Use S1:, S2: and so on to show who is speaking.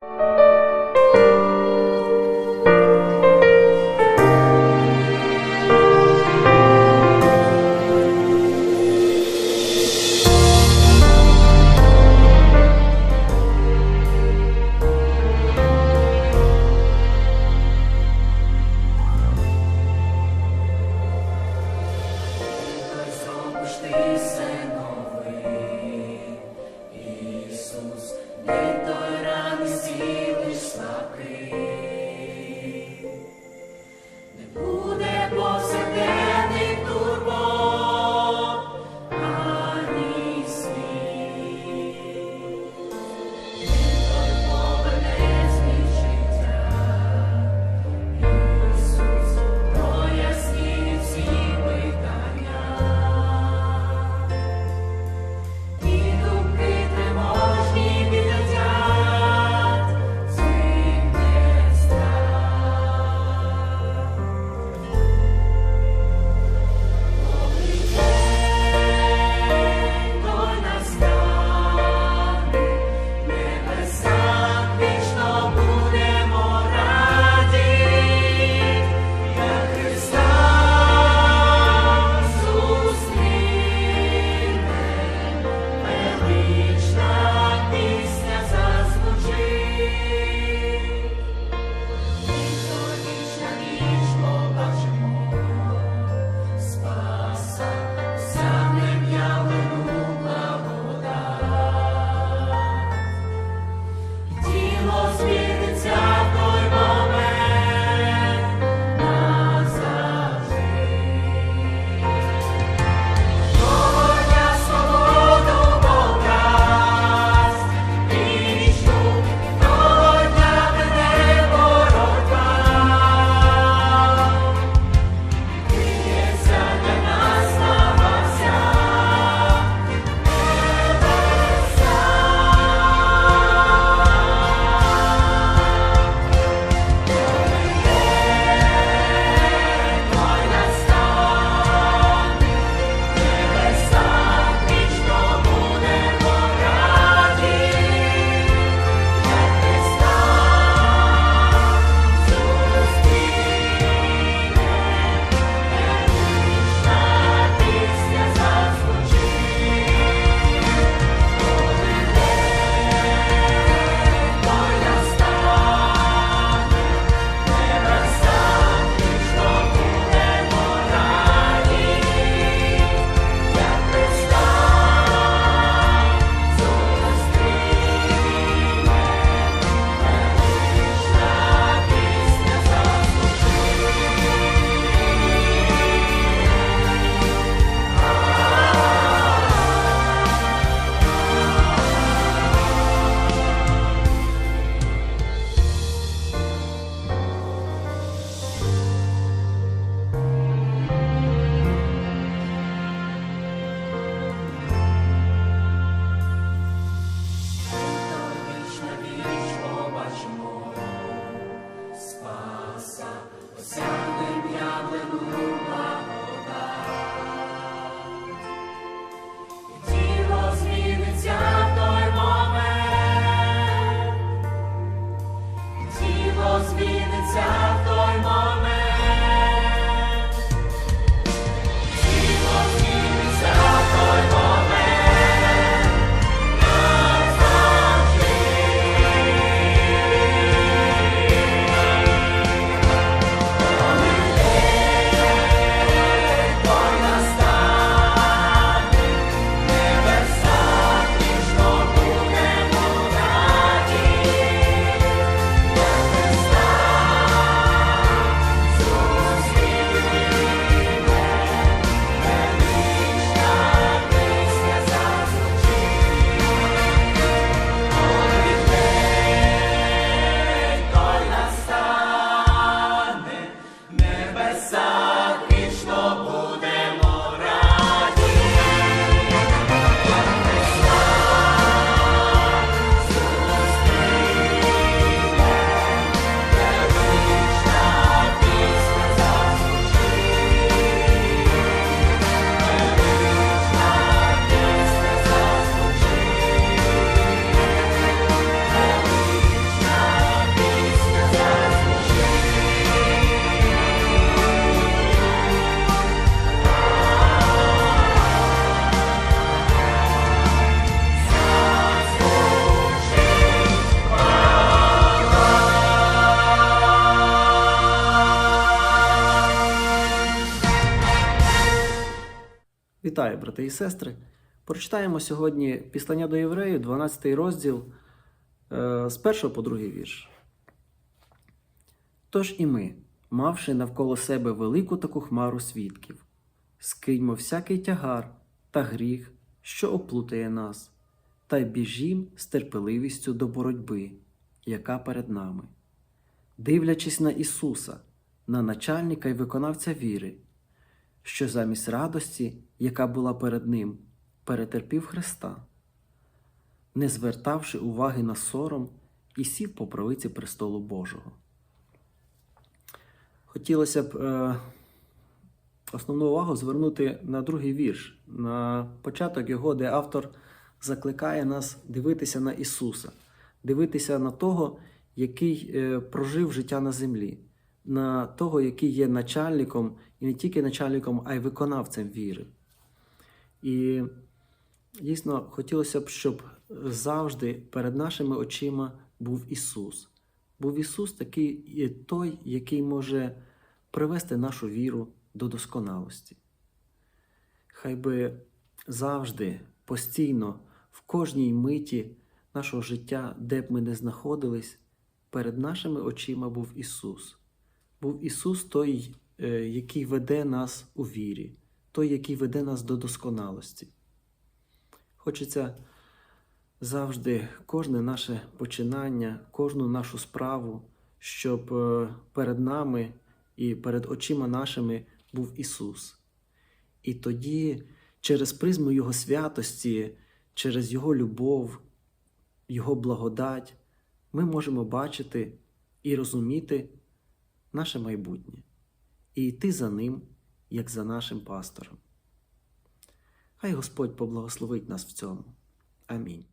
S1: Thank you.
S2: Вітаю, брати і сестри. Прочитаємо сьогодні Післання до євреїв, 12 розділ е, з 1 по 2 вірш. Тож і ми, мавши навколо себе велику таку хмару свідків, скиньмо всякий тягар та гріх, що оплутає нас, та й біжім з терпеливістю до боротьби, яка перед нами, дивлячись на Ісуса, на начальника й виконавця віри, що замість радості, яка була перед Ним, перетерпів Христа, не звертавши уваги на сором і сів по правиці престолу Божого. Хотілося б е, основну увагу звернути на другий вірш, на початок його, де автор закликає нас дивитися на Ісуса, дивитися на того, який е, прожив життя на землі, на того, який є начальником, і не тільки начальником, а й виконавцем віри. І дійсно хотілося б, щоб завжди перед нашими очима був Ісус. Був Ісус такий той, який може привести нашу віру до досконалості. Хай би завжди, постійно, в кожній миті нашого життя, де б ми не знаходились, перед нашими очима був Ісус. Був Ісус той, е, який веде нас у вірі, той, який веде нас до досконалості. Хочеться завжди кожне наше починання, кожну нашу справу, щоб е, перед нами і перед очима нашими був Ісус. І тоді, через призму Його святості, через Його любов, Його благодать, ми можемо бачити і розуміти наше майбутнє і йти за Ним, як за нашим пастором. Хай Господь поблагословить нас в цьому. Амінь.